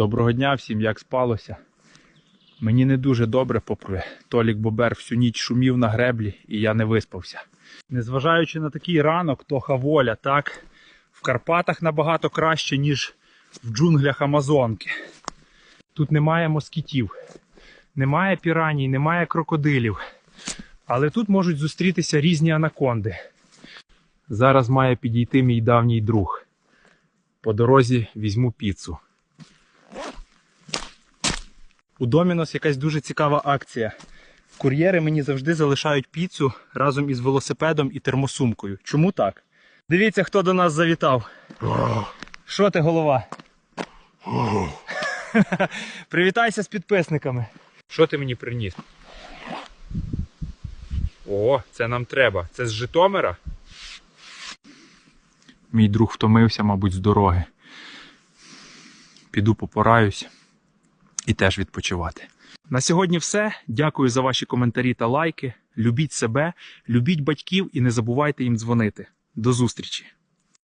Доброго дня всім, як спалося. Мені не дуже добре, попри Толік Бобер всю ніч шумів на греблі, і я не виспався. Незважаючи на такий ранок, тоха воля, так, в Карпатах набагато краще, ніж в джунглях Амазонки. Тут немає москітів, немає піраній, немає крокодилів. Але тут можуть зустрітися різні анаконди. Зараз має підійти мій давній друг. По дорозі візьму піцу. У Домінос якась дуже цікава акція. Кур'єри мені завжди залишають піцу разом із велосипедом і термосумкою. Чому так? Дивіться, хто до нас завітав. Що ти, голова? Привітайся з підписниками. Що ти мені приніс? О, це нам треба. Це з Житомира. Мій друг втомився, мабуть, з дороги. Піду попораюсь і теж відпочивати. На сьогодні все. Дякую за ваші коментарі та лайки. Любіть себе, любіть батьків і не забувайте їм дзвонити. До зустрічі!